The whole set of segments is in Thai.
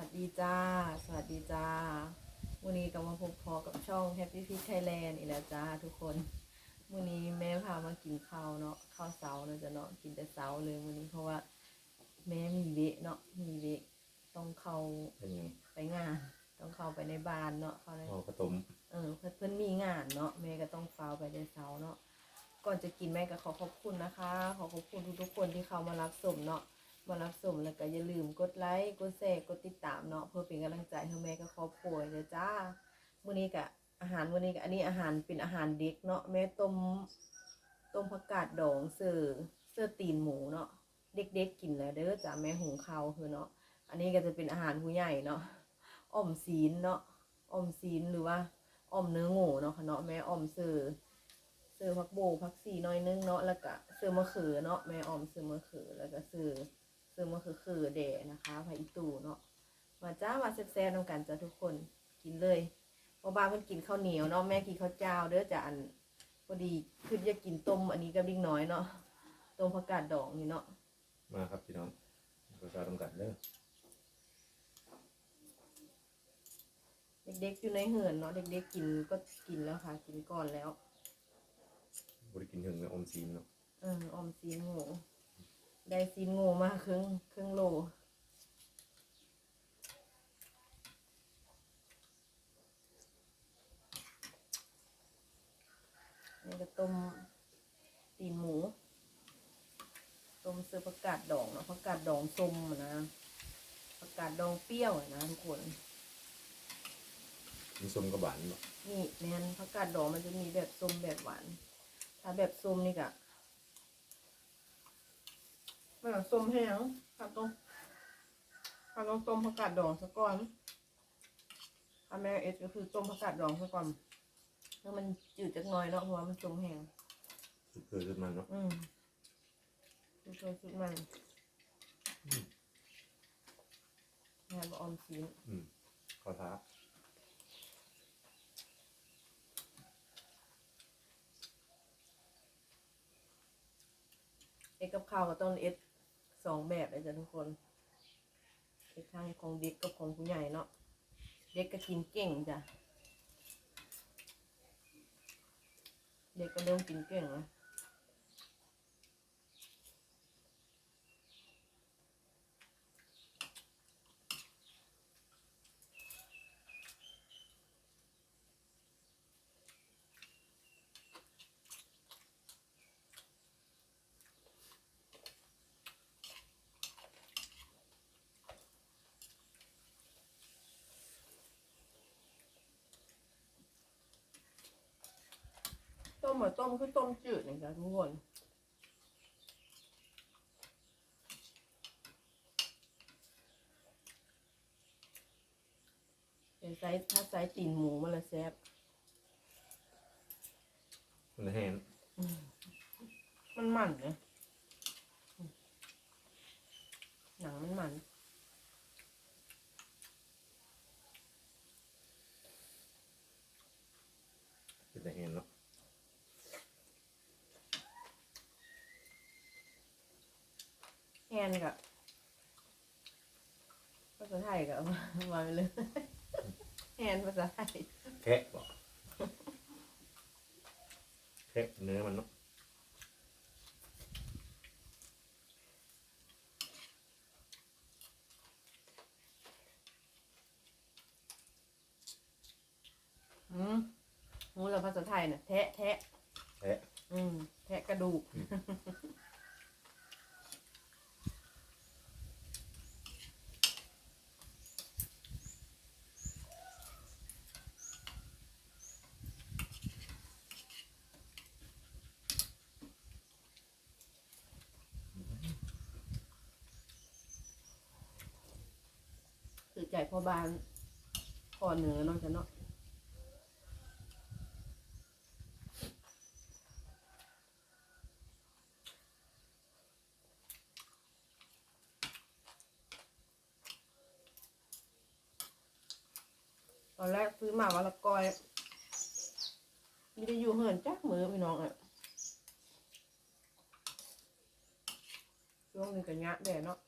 วัสดีจ้า สวัสดีจ้า วันนี้ก็มาพบพอกับช่อง Happy Fit Thailand อีกแล้วจ้าทุกคน วันนี้แม่พามากินข้าวเนาะ ข้าวเสาเนาะจะเนาะ กินแต่เสาเลยวันนี้เพราะว่า แม่มีเวะเนาะ มีเวะต้องเข้าเป็นยังไปงาน ต้องเข้าไปในบ้านเนาะ เข้าในหม้อกระตมเออเพื่อนเพื่อนมีงานเนาะแม่ก็ต้องเฝ้าไปในเสาเนาะก่อนจะกินแม่ก็ขอขอบคุณนะคะ ขอขอบคุณทุกๆคนที่เข้ามารับชมเนาะ มารับชมแล้วก็อย่าลืมกดไลค์กดแชร์กดติดตามเนาะเพื่อเป็นกำลังใจให้แม่กับครอบครัวเด้อจ้ามื้อนี้ก็อาหารมื้อนี้ก็อันนี้อาหารเป็นอาหารเด็กเนาะแม่ต้มต้มผักกาดดองเสือเสือตีนหมูเนาะเด็กๆกินแล้วเด้อจ้าแม่หุงข้าวคือเนาะอันนี้ก็จะเป็นอาหารผู้ใหญ่เนาะอ่อมศีลเนาะอ่อมศีลหรือว่าออมเนื้องูเนาะค่ะเนาะแม่ออมซื้อซื้อผักโบผักสีน้อยนึงเนาะแล้วก็ซื้อมะเขือเนาะแม่ออมซื้อมะเขือแล้วก็ซื้อ ซื้อมะเขือคือเดะนะคะผักอีตูเนาะมาจ้ามาแซ่บๆนำกันจ้ะทุกคนกินเลยเพราะบ้านเพิ่นกินข้าวเหนียวเนาะแม่กินข้าวเจ้าเด้อจ้ะอันพอดีคืออยากกินต้มอันนี้กับดิ้งน้อยเนาะต้มผักกาดดองนี่เนาะมาครับพี่น้องเราจะต้องกันเด้อเด็กๆอยู่ในเหือนเนาะเด็กๆกินก็กินแล้วค่ะ กินก่อนแล้วบริกินถึงในอมซีนเนาะเออออมซีนโง่ ได้ซีนง่มาครึ่งครึ่งโลนี่ก็ต้มตีนหมู ต้มเสื้อผักกาดดองเนาะผักกาดดองส้มอะนะผักกาดดองเปรี้ยวนะทุกคนมีส้มกระบานเนาะนี่แม่นผักกาดดองมันจะมีแบบส้มแบบหวาน ถ้าแบบส้มนี่กะ มันอะส้มแห้งค่ะต้องค่ะต้องต้มผักกาดดองซะก่อนถ้าแม่เอ็ดก็คือต้มผักกาดดองซะก่อนแล้วมันจืดจักหน่อยเนาะเพราะว่ามันส้มแห้งสุดเกลือสุดมันเนาะอืมดูตัวสุดมันงานออมสินอืมข้าวท้าเอ็ดกับข้าวก็ต้องเอ็ด สองแบบเลยจ้ะทุกคนอ็ดทั้งของเด็กกับของผู้ใหญ่เนาะเด็กก็กินเก่งจ้ะเด็กก็เริ่มกินเก่งนะต้ หมือนต้มคือต้มจืดนี่จ้ะทุกคนเป็นไซส์ถ้าไซส์ตีนหมูมันละแซ่บมันแห้งมันมันนะหนังมันมันแต่แห้งเนาะ แฮ นกับภาษาไทยกับมาไปเลยแฮนภาษาไทยแคะบอกแคะเนื้อมันเนาะอืมหูเราภาษาไทยน่ะแทะแทะแคะอืมแทะกระดูก คือใจพ่อบานพ่อเหนือเนาะจ้ะเนาะตอนแรกซื้อมาวันละก้อยม่ได้อยู่เหินจักมือพี่น้องอะช่วงนี้ก็งะแดดเนาะ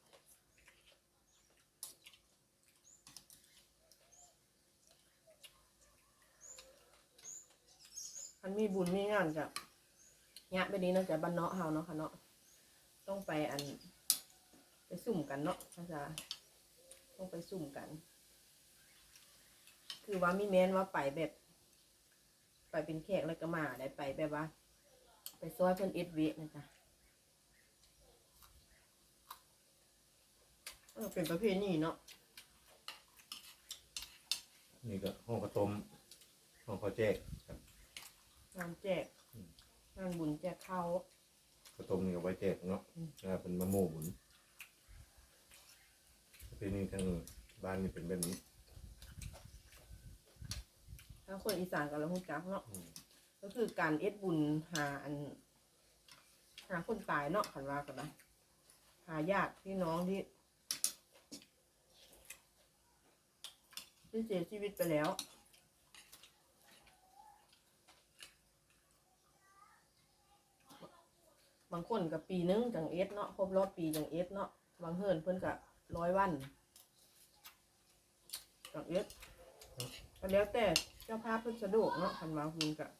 คันมีบุญมีงานกับเนี้ยไปนี้นะจากบ้านเนาะเฮาเนาะค่ะเนาะต้องไปอัน ไปสุ่มกันเนาะภาษาต้องไปสุ่มกัน คือว่ามีแม้นว่าไปแบบไปเป็นแขกแล้วก็มาได้ไปแบบว่า ไปซอยเพิ่นเอ็ดเวนะจ๊ะเออเป็นประเพณีเนาะนี่ก็ห้องข้าวต้มห้องข้าวแจกครับ งานแจกงานบุญแจกข้าวข้าวต้มนี่เอาไว้แจกเนาะอืมนะครับเป็นมะม่วงหมุนปีนี้ทางบ้านนี่เป็นแบบนี้ถ้าคนอีสานกับเราหุ่จักเนาะอืมก็คือการเอ็ดบุญหาอันหาคนตายเนาะขันว่ากันนะหาญาติพี่น้องที่ที่เสียชีวิตไปแล้ว บางคนกับปีนึงจังเอสเนาะครบรอบปีจังเอสเนาะบางเฮิรนเพิ่นกับร้อยวันจังเอสก็แล้วแต่เจ้าภาพเพิ่นสะดวกเนาะคันมาคุณกับ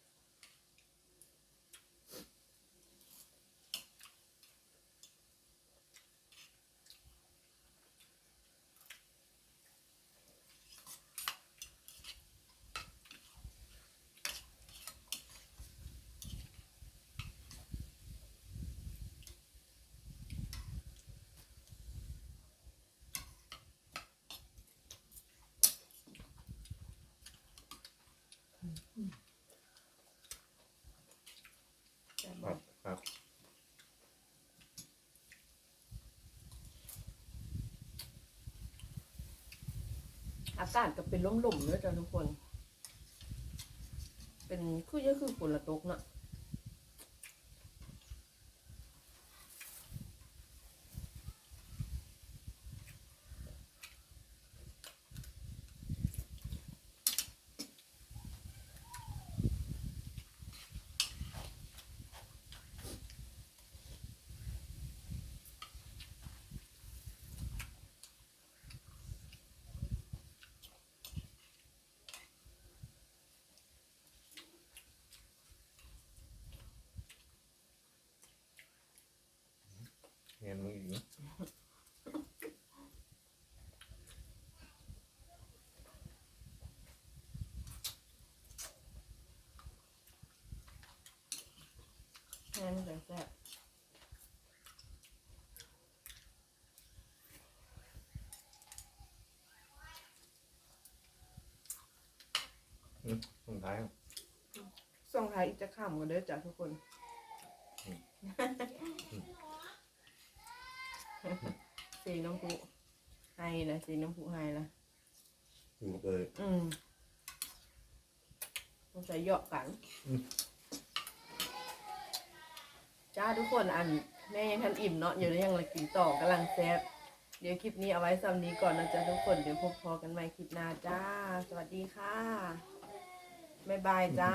อากาศก็เป็นล่มๆเนอะจ้ะทุกคน เป็นคือเยอะคือฝนละตกเนาะ แห้งแต่แซ่บอืมตรงท้ายครับส่งท้ายอีกจะข้ามกันเด้อจ้ะทุกคนอืมสีน้ำพุไฮนะสีน้ำพุไฮนะอยู่เลย อืมต้องใส่เหยาะกันอืม จ้าทุกคนอันแม่ยังทันอิ่มเนาะเดี๋ยวยังละกินต่อกำลังแซ่บเดี๋ยวคลิปนี้เอาไว้ซ้ำนี้ก่อนนะจ๊ะทุกคนเดี๋ยวพบพอกันใหม่คลิปหน้าจ้า สวัสดีค่ะบ๊ายบายจ้า